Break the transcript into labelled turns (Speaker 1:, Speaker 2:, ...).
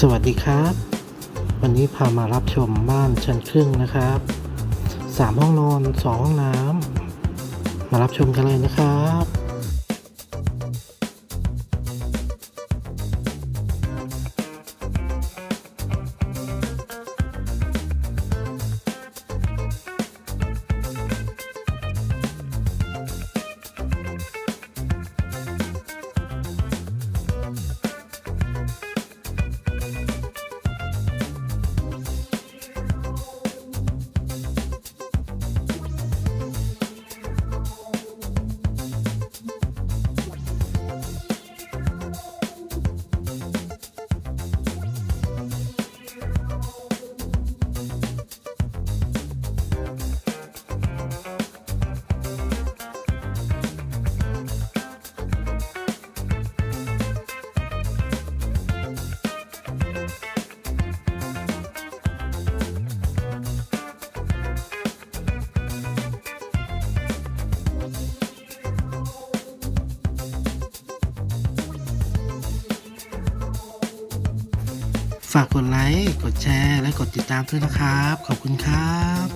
Speaker 1: สวัสดีครับ วันนี้พามารับชมบ้านชั้นครึ่งนะครับสามห้องนอนสองห้องน้ำมารับชมกันเลยนะครับ ฝากกดไลค์ กดแชร์ และกดติดตามด้วยนะครับ ขอบคุณครับ